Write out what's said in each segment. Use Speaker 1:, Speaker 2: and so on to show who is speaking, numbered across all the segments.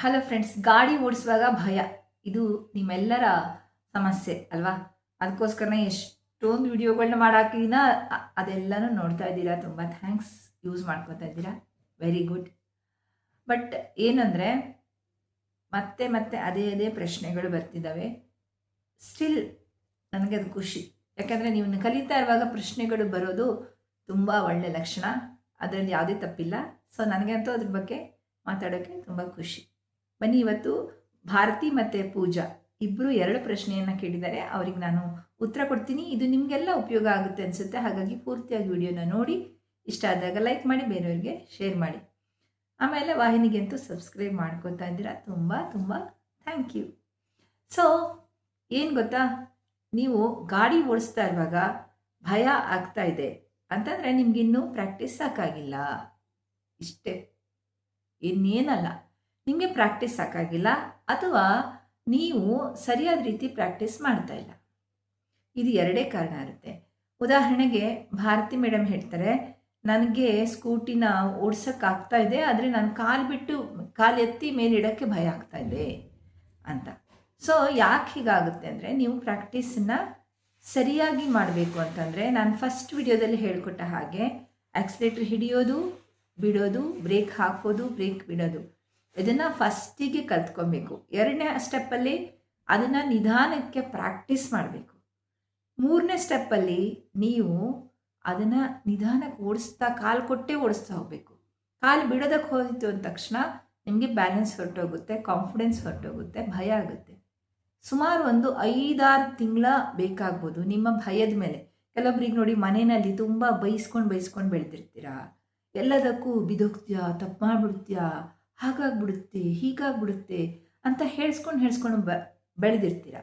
Speaker 1: Hello friends ಗಾಡಿ ಓಡಿಸುವಾಗ ಭಯ. ಇದು ನಿಮ್ಮೆಲ್ಲರ ಸಮಸ್ಯೆ ಅಲ್ವಾ? ಅದಕ್ಕೋಸ್ಕರನೇ ಎಷ್ಟೊಂದು ವಿಡಿಯೋಗಳನ್ನ ಮಾಡಾಕಿನ ಅದೆಲ್ಲನೂ ನೋಡ್ತಾ ಇದ್ದೀರಾ? ತುಂಬ ಥ್ಯಾಂಕ್ಸ್ ಯೂಸ್ ಮಾಡ್ಕೋತಾ ಇದ್ದೀರಾ? ವೆರಿ ಗುಡ್ ಬಟ್ ಏನಂದರೆ, ಮತ್ತೆ ಮತ್ತೆ ಅದೇ ಅದೇ ಪ್ರಶ್ನೆಗಳು ಬರ್ತಿದ್ದಾವೆ ಸ್ಟಿಲ್ ನನಗೆ ಅದು ಖುಷಿ. ಯಾಕಂದರೆ ನೀವು ಕಲಿತಾ ಇರುವಾಗ ಪ್ರಶ್ನೆಗಳು ಬರೋದು ತುಂಬ ಒಳ್ಳೆ ಲಕ್ಷಣ. ಅದರಲ್ಲಿ ಯಾವುದೇ ತಪ್ಪಿಲ್ಲ. ಸೊ ನನಗಂತೂ ಅದ್ರ ಬಗ್ಗೆ ಮಾತಾಡೋಕ್ಕೆ ತುಂಬ ಖುಷಿ. ಬನ್ನಿ, ಇವತ್ತು ಭಾರತಿ ಮತ್ತು ಪೂಜಾ ಇಬ್ಬರು ಎರಡು ಪ್ರಶ್ನೆಯನ್ನು ಕೇಳಿದ್ದಾರೆ. ಅವ್ರಿಗೆ ನಾನು ಉತ್ತರ ಕೊಡ್ತೀನಿ. ಇದು ನಿಮಗೆಲ್ಲ ಉಪಯೋಗ ಆಗುತ್ತೆ ಅನಿಸುತ್ತೆ. ಹಾಗಾಗಿ ಪೂರ್ತಿಯಾಗಿ ವಿಡಿಯೋನ ನೋಡಿ. ಇಷ್ಟ ಆದಾಗ ಲೈಕ್ ಮಾಡಿ, ಬೇರೆಯವ್ರಿಗೆ ಶೇರ್ ಮಾಡಿ. ಆಮೇಲೆ ವಾಹಿನಿಗೆ ಅಂತೂ ಸಬ್ಸ್ಕ್ರೈಬ್ ಮಾಡ್ಕೊತಾ ಇದ್ದೀರಾ. ತುಂಬ ತುಂಬ ಥ್ಯಾಂಕ್ ಯು ಸೊ ಏನು ಗೊತ್ತಾ? ನೀವು ಗಾಡಿ ಓಡಿಸ್ತಾ ಇರುವಾಗ ಭಯ ಆಗ್ತಾ ಇದೆ. ಅಂತಂದರೆ ನಿಮಗಿನ್ನೂ ಪ್ರಾಕ್ಟೀಸ್ ಸಾಕಾಗಿಲ್ಲ. ಇಷ್ಟೇ. ಇನ್ನೇನಲ್ಲ. ನಿಮಗೆ ಪ್ರಾಕ್ಟೀಸ್ ಸಾಕಾಗಿಲ್ಲ ಅಥವಾ ನೀವು ಸರಿಯಾದ ರೀತಿ ಪ್ರಾಕ್ಟೀಸ್ ಮಾಡ್ತಾ ಇಲ್ಲ. ಇದು ಎರಡೇ ಕಾರಣ ಇರುತ್ತೆ. ಉದಾಹರಣೆಗೆ ಭಾರತಿ ಮೇಡಮ್ ಹೇಳ್ತಾರೆ, ನನಗೆ ಸ್ಕೂಟಿನ ಓಡ್ಸೋಕ್ಕಾಗ್ತಾ ಇದೆ, ಆದರೆ ನಾನು ಕಾಲು ಬಿಟ್ಟು ಕಾಲು ಎತ್ತಿ ಮೇಲೆ ಇಡೋಕ್ಕೆ ಭಯ ಆಗ್ತಾ ಇದೆ ಅಂತ. ಸೊ ಯಾಕೆ ಹೀಗಾಗುತ್ತೆ ಅಂದರೆ ನೀವು ಪ್ರಾಕ್ಟೀಸನ್ನು ಸರಿಯಾಗಿ ಮಾಡಬೇಕು ಅಂತಂದರೆ, ನಾನು ಫಸ್ಟ್ ವಿಡಿಯೋದಲ್ಲಿ ಹೇಳಿಕೊಟ್ಟ ಹಾಗೆ ಆಕ್ಸಿಲೇಟ್ರ್ ಹಿಡಿಯೋದು, ಬಿಡೋದು ಬ್ರೇಕ್ ಹಾಕೋದು ಬ್ರೇಕ್ ಬಿಡೋದು. ಇದನ್ನು ಫಸ್ಟಿಗೆ ಕಲ್ತ್ಕೊಬೇಕು. ಎರಡನೇ ಸ್ಟೆಪ್ಪಲ್ಲಿ ಅದನ್ನು ನಿಧಾನಕ್ಕೆ ಪ್ರಾಕ್ಟೀಸ್ ಮಾಡಬೇಕು. ಮೂರನೇ ಸ್ಟೆಪ್ಪಲ್ಲಿ ನೀವು ಅದನ್ನು ನಿಧಾನಕ್ಕೆ ಓಡಿಸ್ತಾ, ಕಾಲು ಕೊಟ್ಟೇ ಓಡಿಸ್ತಾ ಹೋಗಬೇಕು. ಕಾಲು ಬಿಡೋದಕ್ಕೆ ಹೋಯಿತು ಅಂದ ತಕ್ಷಣ ನಿಮಗೆ ಬ್ಯಾಲೆನ್ಸ್ ಹೊರಟೋಗುತ್ತೆ ಕಾನ್ಫಿಡೆನ್ಸ್ ಹೊರಟೋಗುತ್ತೆ, ಭಯ ಆಗುತ್ತೆ. ಸುಮಾರು ಒಂದು ಐದಾರು ತಿಂಗಳ ಬೇಕಾಗ್ಬೋದು ನಿಮ್ಮ ಭಯದ ಮೇಲೆ. ಕೆಲವೊಬ್ರಿಗೆ ನೋಡಿ ಮನೆಯಲ್ಲಿ ತುಂಬ ಬೈಸ್ಕೊಂಡು ಬೈಸ್ಕೊಂಡು ಬೆಳೆದಿರ್ತೀರಾ? ಎಲ್ಲದಕ್ಕೂ ಬಿದೋಗ್ತೀಯಾ, ತಪ್ಪು ಮಾಡಿಬಿಡ್ತೀಯಾ? ಹಾಗಾಗ್ಬಿಡುತ್ತೆ, ಹೀಗಾಗ್ಬಿಡುತ್ತೆ ಅಂತ ಹೇಳ್ಸ್ಕೊಂಡು ಹೇಳ್ಸ್ಕೊಂಡು ಬ, ಬೆಳೆದಿರ್ತೀರ?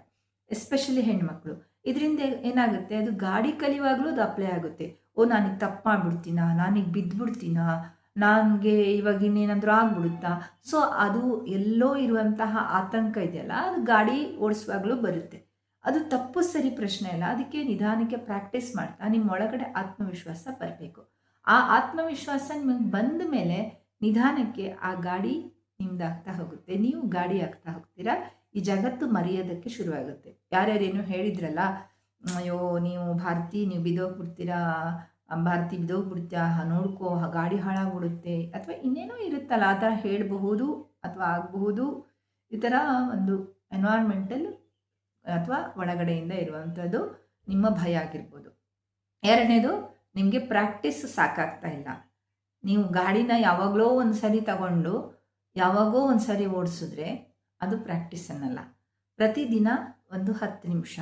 Speaker 1: ಎಸ್ಪೆಷಲಿ ಹೆಣ್ಮಕ್ಳು. ಇದರಿಂದ ಏನಾಗುತ್ತೆ? ಅದು ಗಾಡಿ ಕಲಿಯುವಾಗಲೂ ಅದು ಅಪ್ಲೈ ಆಗುತ್ತೆ. ಓ, ನಾನೀಗ ತಪ್ಪು ಮಾಡಿಬಿಡ್ತೀನ? ನಾನೀಗ ಬಿದ್ದುಬಿಡ್ತೀನಾ ನನಗೆ ಇವಾಗ ಇನ್ನೇನಾದರೂ ಆಗ್ಬಿಡುತ್ತಾ? ಸೊ, ಅದು ಎಲ್ಲೋ ಇರುವಂತಹ ಆತಂಕ ಇದೆಯಲ್ಲ, ಅದು ಗಾಡಿ ಓಡಿಸುವಾಗಲೂ ಬರುತ್ತೆ. ಅದು ತಪ್ಪು ಸರಿ ಪ್ರಶ್ನೆ ಅಲ್ಲ. ಅದಕ್ಕೆ ನಿಧಾನಕ್ಕೆ ಪ್ರಾಕ್ಟೀಸ್ ಮಾಡ್ತಾ ನಿಮ್ಮ ಒಳಗಡೆ ಆತ್ಮವಿಶ್ವಾಸ ಬರಬೇಕು. ಆ ಆತ್ಮವಿಶ್ವಾಸ ನಿಮಗೆ ಬಂದ ಮೇಲೆ ನಿಧಾನಕ್ಕೆ ಆ ಗಾಡಿ ನಿಮ್ದಾಗ್ತಾ ಹೋಗುತ್ತೆ. ನೀವು ಗಾಡಿ ಆಗ್ತಾ ಹೋಗ್ತೀರಾ? ಈ ಜಗತ್ತು ಮರೆಯೋದಕ್ಕೆ ಶುರುವಾಗುತ್ತೆ. ಯಾರ್ಯಾರೇನು ಹೇಳಿದ್ರಲ್ಲ, ಅಯ್ಯೋ, ನೀವು ಭಾರತಿ, ನೀವು ಬಿದ್ದೋಗ್ಬಿಡ್ತೀರಾ ಭಾರತಿ ಬಿದ್ದೋಗ್ಬಿಡ್ತೀಯಾ ನೋಡ್ಕೋ ಗಾಡಿ ಹಾಳಾಗ್ಬಿಡುತ್ತೆ. ಅಥವಾ ಇನ್ನೇನೋ ಇರುತ್ತಲ್ಲ, ಆ ಥರ ಹೇಳಬಹುದು ಅಥವಾ ಆಗಬಹುದು. ಈ ಥರ ಒಂದು ಎನ್ವೈರ್ಮೆಂಟಲ್ಲಿ ಅಥವಾ ಒಳಗಡೆಯಿಂದ ಇರುವಂಥದ್ದು ನಿಮ್ಮ ಭಯ ಆಗಿರ್ಬೋದು. ಎರಡನೇದು, ನಿಮಗೆ ಪ್ರಾಕ್ಟೀಸ್ ಸಾಕಾಗ್ತಾ ಇಲ್ಲ. ನೀವು ಗಾಡಿನ ಯಾವಾಗಲೋ ಒಂದು ಸರಿ ತಗೊಂಡು ಯಾವಾಗೋ ಒಂದು ಸರಿ ಓಡಿಸಿದ್ರೆ ಅದು ಪ್ರಾಕ್ಟೀಸ್ ಅನ್ನಲ್ಲ. ಪ್ರತಿದಿನ ಒಂದು ಹತ್ತು ನಿಮಿಷ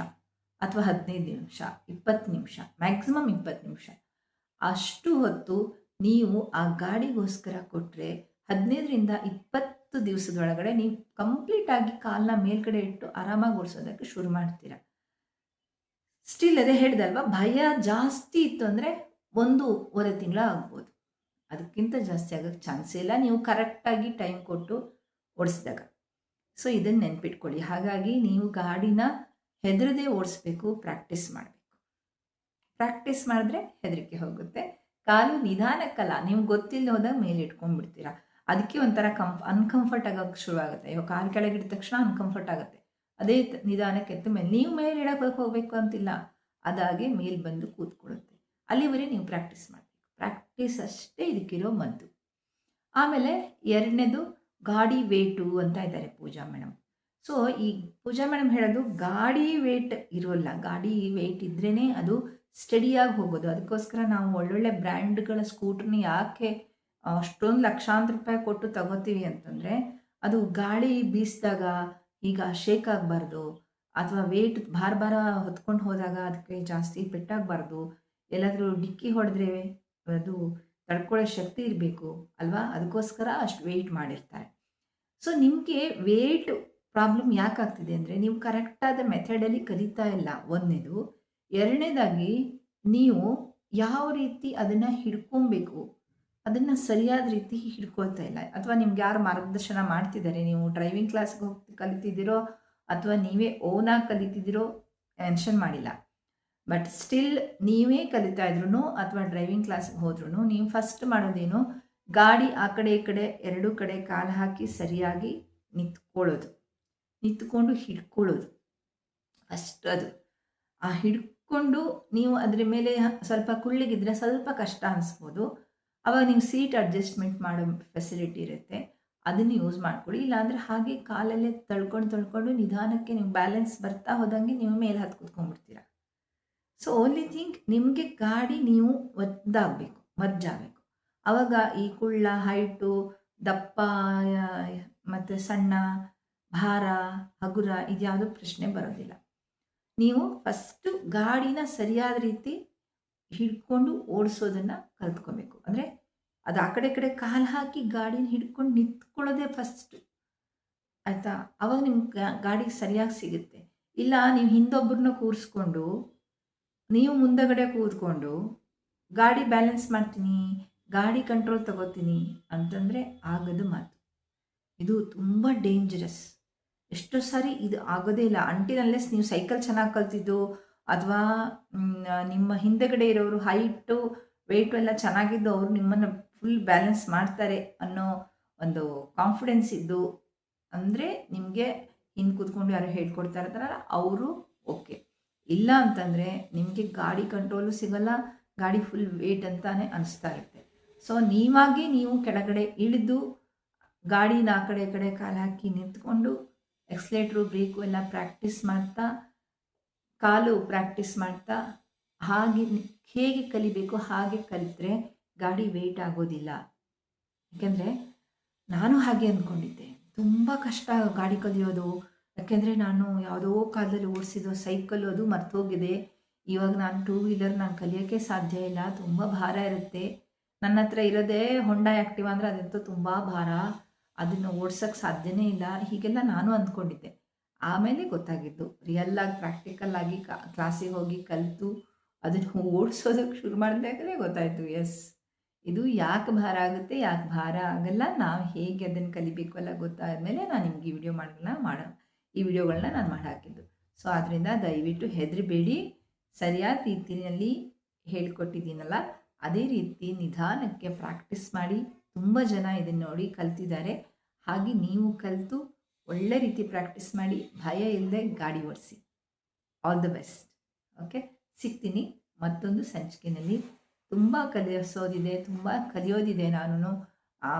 Speaker 1: ಅಥವಾ ಹದಿನೈದು ನಿಮಿಷ, ಇಪ್ಪತ್ತು ನಿಮಿಷ ಮ್ಯಾಕ್ಸಿಮಮ್ ಇಪ್ಪತ್ತು ನಿಮಿಷ. ಅಷ್ಟು ಹೊತ್ತು ನೀವು ಆ ಗಾಡಿಗೋಸ್ಕರ ಕೊಟ್ಟರೆ ಹದಿನೈದರಿಂದ ಇಪ್ಪತ್ತು ದಿವಸದೊಳಗಡೆ ನೀವು ಕಂಪ್ಲೀಟಾಗಿ ಕಾಲನ್ನ ಮೇಲ್ಗಡೆ ಇಟ್ಟು ಆರಾಮಾಗಿ ಓಡಿಸೋದಕ್ಕೆ ಶುರು ಮಾಡ್ತೀರ. ಸ್ಟಿಲ್ ಅದೇ ಹೇಳ್ದಲ್ವ ಭಯ ಜಾಸ್ತಿ ಇತ್ತು ಅಂದರೆ ಒಂದೂವರೆ ತಿಂಗಳ ಆಗ್ಬೋದು. ಅದಕ್ಕಿಂತ ಜಾಸ್ತಿ ಆಗೋಕ್ಕೆ ಚಾನ್ಸೇ ಇಲ್ಲ. ನೀವು ಕರೆಕ್ಟಾಗಿ ಟೈಮ್ ಕೊಟ್ಟು ಓಡಿಸಿದಾಗ. ಸೊ, ಇದನ್ನು ನೆನ್ಪಿಟ್ಕೊಳ್ಳಿ. ಹಾಗಾಗಿ ನೀವು ಗಾಡಿನ ಹೆದರದೇ ಓಡಿಸ್ಬೇಕು, ಪ್ರಾಕ್ಟೀಸ್ ಮಾಡಬೇಕು. ಪ್ರಾಕ್ಟೀಸ್ ಮಾಡಿದ್ರೆ ಹೆದರಿಕೆ ಹೋಗುತ್ತೆ. ಕಾಲು ನಿಧಾನಕ್ಕಲ್ಲ, ನೀವು ಗೊತ್ತಿಲ್ಲ ಹೋದಾಗ ಮೇಲೆ ಇಟ್ಕೊಂಡ್ಬಿಡ್ತೀರಾ. ಅದಕ್ಕೆ ಒಂಥರ ಕಂಫ್ ಅನ್ಕಂಫರ್ಟ್ ಆಗೋಕ್ಕೆ ಶುರುವಾಗುತ್ತೆ. ಇವಾಗ ಕಾಲು ಕೆಳಗಿದ ತಕ್ಷಣ ಅನ್ಕಂಫರ್ಟ್ ಆಗುತ್ತೆ. ಅದೇ ನಿಧಾನಕ್ಕೆ ಎತ್ತ ಮೇಲೆ. ನೀವು ಮೇಲೆ ಇಡಕ್ಕೆ ಹೋಗಬೇಕು ಅಂತಿಲ್ಲ. ಅದಾಗೆ ಮೇಲೆ ಬಂದು ಕೂತ್ಕೊಳ್ಳುತ್ತೆ. ಅಲ್ಲಿವರೆಗೆ ನೀವು ಪ್ರಾಕ್ಟೀಸ್ ಮಾಡಬೇಕು ಪ್ರಾಕ್ಟೀಸ್ ಅಷ್ಟೇ ಇದಕ್ಕಿರೋ ಮದ್ದು. ಆಮೇಲೆ ಎರಡನೇದು ಗಾಡಿ ವೇಟು ಅಂತ ಇದ್ದಾರೆ ಪೂಜಾ ಮೇಡಮ್ ಸೊ ಈ ಪೂಜಾ ಮೇಡಮ್ ಹೇಳೋದು ಗಾಡಿ ವೇಟ್ ಇರೋಲ್ಲ. ಗಾಡಿ ವೇಟ್ ಇದ್ರೇ ಅದು ಸ್ಟಡಿಯಾಗಿ ಹೋಗೋದು. ಅದಕ್ಕೋಸ್ಕರ ನಾವು ಒಳ್ಳೊಳ್ಳೆ ಬ್ರ್ಯಾಂಡ್ಗಳ ಸ್ಕೂಟ್ರನ್ನ ಯಾಕೆ ಅಷ್ಟೊಂದು ಲಕ್ಷಾಂತರ ರೂಪಾಯಿ ಕೊಟ್ಟು ತಗೋತೀವಿ ಅಂತಂದರೆ, ಅದು ಗಾಳಿ ಬೀಸಿದಾಗ ಈಗ ಶೇಕ್ ಆಗಬಾರ್ದು ಅಥವಾ ವೇಟ್ ಭಾರ ಭಾರ ಹೊತ್ಕೊಂಡು ಹೋದಾಗ ಅದಕ್ಕೆ ಜಾಸ್ತಿ ಪೆಟ್ಟಾಗಬಾರ್ದು. ಎಲ್ಲಾದರೂ ಡಿಕ್ಕಿ ಹೊಡೆದ್ರೆ ಅದು ತಡ್ಕೊಳ್ಳೋ ಶಕ್ತಿ ಇರಬೇಕು ಅಲ್ವಾ? ಅದಕ್ಕೋಸ್ಕರ ಅಷ್ಟು ವೆಯ್ಟ್ ಮಾಡಿರ್ತಾರೆ. ಸೊ ನಿಮಗೆ ವೇಟ್ ಪ್ರಾಬ್ಲಮ್ ಯಾಕಾಗ್ತಿದೆ ಅಂದರೆ, ನೀವು ಕರೆಕ್ಟಾದ ಮೆಥಡಲ್ಲಿ ಕಲಿತಾ ಇಲ್ಲ. ಒಂದನೇದು. ಎರಡನೇದಾಗಿ, ನೀವು ಯಾವ ರೀತಿ ಅದನ್ನು ಹಿಡ್ಕೊಬೇಕು? ಅದನ್ನು ಸರಿಯಾದ ರೀತಿ ಹಿಡ್ಕೊಳ್ತಾ ಇಲ್ಲ. ಅಥವಾ ನಿಮ್ಗೆ ಯಾರು ಮಾರ್ಗದರ್ಶನ ಮಾಡ್ತಿದ್ದಾರೆ? ನೀವು ಡ್ರೈವಿಂಗ್ ಕ್ಲಾಸ್ಗೆ ಹೋಗಿ ಕಲಿತಿದ್ದೀರೋ ಅಥವಾ ನೀವೇ ಓನಾಗಿ ಕಲಿತಿದ್ದೀರೋ ಮೆನ್ಷನ್ ಮಾಡಿಲ್ಲ. ಬಟ್ ಸ್ಟಿಲ್ ನೀವೇ ಕಲಿತಾ ಇದ್ರು ಅಥವಾ ಡ್ರೈವಿಂಗ್ ಕ್ಲಾಸ್ಗೆ ಹೋದ್ರೂ ನೀವು ಫಸ್ಟ್ ಮಾಡೋದೇನು, ಗಾಡಿ ಆ ಕಡೆ ಈ ಕಡೆ ಎರಡೂ ಕಡೆ ಕಾಲು ಹಾಕಿ ಸರಿಯಾಗಿ ನಿಂತ್ಕೊಳ್ಳೋದು. ನಿಂತ್ಕೊಂಡು ಹಿಡ್ಕೊಳ್ಳೋದು. ಫಸ್ಟ್ ಅದು. ಆ ಹಿಡ್ಕೊಂಡು ನೀವು ಅದ್ರ ಮೇಲೆ ಸ್ವಲ್ಪ ಕುಳ್ಳಿಗಿದ್ರೆ ಸ್ವಲ್ಪ ಕಷ್ಟ ಅನಿಸ್ಬೋದು. ಅವಾಗ ನೀವು ಸೀಟ್ ಅಡ್ಜಸ್ಟ್ಮೆಂಟ್ ಮಾಡೋ ಫೆಸಿಲಿಟಿ ಇರುತ್ತೆ. ಅದನ್ನು ಯೂಸ್ ಮಾಡ್ಕೊಳ್ಳಿ. ಇಲ್ಲಾಂದರೆ ಹಾಗೆ ಕಾಲಲ್ಲೇ ತಳ್ಕೊಂಡು ತಳ್ಕೊಂಡು ನಿಧಾನಕ್ಕೆ ನೀವು ಬ್ಯಾಲೆನ್ಸ್ ಬರ್ತಾ ಹೋದಂಗೆ ನೀವು ಮೇಲೆ ಹತ್ತು ಕೂತ್ಕೊಂಡ್ಬಿಡ್ತೀರ. ಸೊ ಓನ್ಲಿ ಥಿಂಗ್ ನಿಮಗೆ ಗಾಡಿ ನೀವು ಒದ್ದಾಗಬೇಕು, ಮರ್ಜ್ ಆಗಬೇಕು. ಆವಾಗ ಈ ಕುಳ್ಳ, ಹೈಟು, ದಪ್ಪ ಮತ್ತು ಸಣ್ಣ, ಭಾರ, ಹಗುರ ಇದ್ಯಾವುದೂ ಪ್ರಶ್ನೆ ಬರೋದಿಲ್ಲ. ನೀವು ಫಸ್ಟು ಗಾಡಿನ ಸರಿಯಾದ ರೀತಿ ಹಿಡ್ಕೊಂಡು ಓಡಿಸೋದನ್ನು ಕಲ್ತ್ಕೊಬೇಕು. ಅಂದರೆ ಅದು ಆ ಕಡೆ ಕಡೆ ಕಾಲು ಹಾಕಿ ಗಾಡಿನ ಹಿಡ್ಕೊಂಡು ನಿಂತ್ಕೊಳ್ಳೋದೇ ಫಸ್ಟು ಆಯಿತಾ? ಅವಾಗ ನಿಮ್ಮ ಗಾಡಿಗೆ ಸರಿಯಾಗಿ ಸಿಗುತ್ತೆ. ಇಲ್ಲ, ನೀವು ಹಿಂದೊಬ್ಬರನ್ನ ಕೂರಿಸ್ಕೊಂಡು ನೀವು ಮುಂದಗಡೆ ಕೂತ್ಕೊಂಡು ಗಾಡಿ ಬ್ಯಾಲೆನ್ಸ್ ಮಾಡ್ತೀನಿ, ಗಾಡಿ ಕಂಟ್ರೋಲ್ ತಗೋತೀನಿ ಅಂತಂದರೆ ಆಗದು ಮಾತು. ಇದು ತುಂಬ ಡೇಂಜರಸ್ ಎಷ್ಟೋ ಸಾರಿ ಇದು ಆಗೋದೇ ಇಲ್ಲ. ಅಂಟಿನಲ್ಲೆಸ್ ನೀವು ಸೈಕಲ್ ಚೆನ್ನಾಗಿ ಕಲ್ತಿದ್ದು ಅಥವಾ ನಿಮ್ಮ ಹಿಂದೆಗಡೆ ಇರೋರು ಹೈಟು ವೆಯ್ಟು ಎಲ್ಲ ಚೆನ್ನಾಗಿದ್ದು ಅವರು ನಿಮ್ಮನ್ನು ಫುಲ್ ಬ್ಯಾಲೆನ್ಸ್ ಮಾಡ್ತಾರೆ ಅನ್ನೋ ಒಂದು ಕಾನ್ಫಿಡೆನ್ಸ್ ಇದ್ದು ಅಂದರೆ ನಿಮಗೆ ಹಿಂದೆ ಕೂತ್ಕೊಂಡು ಯಾರು ಹೇಳ್ಕೊಡ್ತಾ ಇರ್ತಾರಲ್ಲ, ಅವರು ಓಕೆ ಇಲ್ಲ ಅಂತಂದರೆ ನಿಮಗೆ ಗಾಡಿ ಕಂಟ್ರೋಲು ಸಿಗಲ್ಲ, ಗಾಡಿ ಫುಲ್ ವೇಟ್ ಅಂತಾನೆ ಅನಿಸ್ತಾ ಇರುತ್ತೆ. ಸೊ ನೀವಾಗಿ ನೀವು ಕೆಳಗಡೆ ಇಳಿದು ಗಾಡಿನ ನಾ ಕಡೆ ಕಡೆ ಕಾಲು ಹಾಕಿ ನಿಂತ್ಕೊಂಡು ಎಕ್ಸ್ಲೇಟ್ರು ಬ್ರೇಕು ಎಲ್ಲ ಪ್ರಾಕ್ಟೀಸ್ ಮಾಡ್ತಾ, ಕಾಲು ಪ್ರಾಕ್ಟೀಸ್ ಮಾಡ್ತಾ, ಹಾಗೆ ಹೇಗೆ ಕಲಿಬೇಕು, ಹಾಗೆ ಕಲಿತರೆ ಗಾಡಿ ವೆಯ್ಟ್ ಆಗೋದಿಲ್ಲ. ಯಾಕೆಂದರೆ ನಾನು ಹಾಗೆ ಅಂದ್ಕೊಂಡಿದ್ದೆ ತುಂಬ ಕಷ್ಟ ಗಾಡಿ ಕಲಿಯೋದು. ಯಾಕೆಂದರೆ ನಾನು ಯಾವುದೋ ಕಾಲದಲ್ಲಿ ಓಡಿಸಿದ್ದು ಸೈಕಲ್ ಅದು ಮರ್ತೋಗಿದೆ. ಇವಾಗ ನಾನು ಟೂ ವೀಲರ್ ನಾನು ಕಲಿಯೋಕ್ಕೆ ಸಾಧ್ಯ ಇಲ್ಲ, ತುಂಬ ಭಾರ ಇರುತ್ತೆ. ನನ್ನ ಹತ್ರ ಇರೋದೇ ಹೊಂಡ ಆ್ಯಕ್ಟಿವ್ ಅಂದರೆ ಅದಂತೂ ತುಂಬ ಭಾರ. ಅದನ್ನು ಓಡ್ಸೋಕ್ಕೆ ಸಾಧ್ಯನೇ ಇಲ್ಲ. ಹೀಗೆಲ್ಲ ನಾನು ಅಂದ್ಕೊಂಡಿದ್ದೆ. ಆಮೇಲೆ ಗೊತ್ತಾಗಿದ್ದು ರಿಯಲ್ಲಾಗಿ ಪ್ರಾಕ್ಟಿಕಲ್ ಆಗಿ ಕ್ಲಾಸಿಗೆ ಹೋಗಿ ಕಲಿತು ಅದನ್ನು ಓಡಿಸೋದಕ್ಕೆ ಶುರು ಮಾಡಿದಾಗಲೇ ಗೊತ್ತಾಯಿತು ಎಸ್ ಇದು ಯಾಕೆ ಭಾರ ಆಗುತ್ತೆ, ಯಾಕೆ ಭಾರ ಆಗಲ್ಲ, ನಾವು ಹೇಗೆ ಅದನ್ನು ಕಲಿಬೇಕು ಎಲ್ಲ ಗೊತ್ತಾದ ಮೇಲೆ ನಾನು ನಿಮಗೆ ವಿಡಿಯೋ ಮಾಡಲ್ಲ ಮಾಡೋ ಈ ವಿಡಿಯೋಗಳನ್ನ ನಾನು ಮಾಡಿ ಹಾಕಿದ್ದು ಸೊ ಆದ್ದರಿಂದ ದಯವಿಟ್ಟು ಹೆದರಿಬೇಡಿ. ಸರಿಯಾದ ರೀತಿಯಲ್ಲಿ ಹೇಳಿಕೊಟ್ಟಿದ್ದೀನಲ್ಲ, ಅದೇ ರೀತಿ ನಿಧಾನಕ್ಕೆ ಪ್ರಾಕ್ಟೀಸ್ ಮಾಡಿ. ತುಂಬ ಜನ ಇದನ್ನು ನೋಡಿ ಕಲ್ತಿದ್ದಾರೆ. ಹಾಗೆ ನೀವು ಕಲಿತು ಒಳ್ಳೆ ರೀತಿ ಪ್ರಾಕ್ಟೀಸ್ ಮಾಡಿ. ಭಯ ಇಲ್ಲದೆ ಗಾಡಿ ಓಡಿಸಿ. ಆಲ್ ದ ಬೆಸ್ಟ್ ಓಕೆ ಸಿಗ್ತೀನಿ. ಮತ್ತೊಂದು ಸಂಚಿಕೆಯಲ್ಲಿ ತುಂಬ ಕಲಿಸೋದಿದೆ ತುಂಬ ಕಲಿಯೋದಿದೆ ನಾನು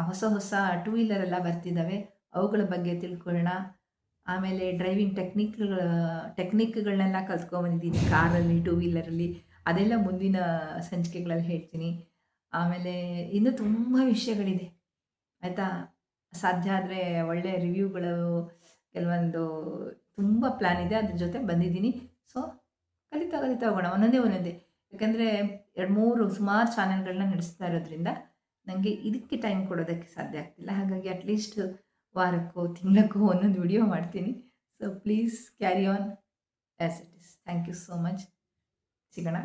Speaker 1: ಹೊಸ ಹೊಸ ಟೂ ವೀಲರೆಲ್ಲ ಬರ್ತಿದ್ದಾವೆ. ಅವುಗಳ ಬಗ್ಗೆ ತಿಳ್ಕೊಳ್ಳೋಣ. ಆಮೇಲೆ ಡ್ರೈವಿಂಗ್ ಟೆಕ್ನಿಕ್ಗಳ ಟೆಕ್ನಿಕ್ಗಳನ್ನೆಲ್ಲ ಕಲ್ತ್ಕೊಂಬಂದಿದ್ದೀನಿ, ಕಾರಲ್ಲಿ ಟೂ ವೀಲರಲ್ಲಿ ಅದೆಲ್ಲ ಮುಂದಿನ ಸಂಚಿಕೆಗಳಲ್ಲಿ ಹೇಳ್ತೀನಿ. ಆಮೇಲೆ ಇನ್ನೂ ತುಂಬ ವಿಷಯಗಳಿದೆ. ಆಯಿತಾ? ಸಾಧ್ಯ ಆದರೆ ಒಳ್ಳೆಯ ರಿವ್ಯೂಗಳು ಕೆಲವೊಂದು ತುಂಬ ಪ್ಲ್ಯಾನ್ ಇದೆ. ಅದ್ರ ಜೊತೆ ಬಂದಿದ್ದೀನಿ. ಸೊ ಕಲಿತಾ ಕಲಿತಾ ಹೋಗೋಣ. ಒಂದೊಂದೇ ಒಂದೊಂದೇ. ಯಾಕಂದರೆ ಎರಡು ಮೂರು ಸುಮಾರು ಚಾನೆಲ್ಗಳನ್ನ ನಡೆಸ್ತಾ ಇರೋದ್ರಿಂದ ನನಗೆ ಇದಕ್ಕೆ ಟೈಮ್ ಕೊಡೋದಕ್ಕೆ ಸಾಧ್ಯ ಆಗ್ತಿಲ್ಲ. ಹಾಗಾಗಿ ಅಟ್ಲೀಸ್ಟ್ ವಾರಕ್ಕೋ, ತಿಂಗಳಕ್ಕೋ ಒಂದೊಂದು ವಿಡಿಯೋ ಮಾಡ್ತೀನಿ. So please carry on as it is thank you so much ಸಿಗೋಣ.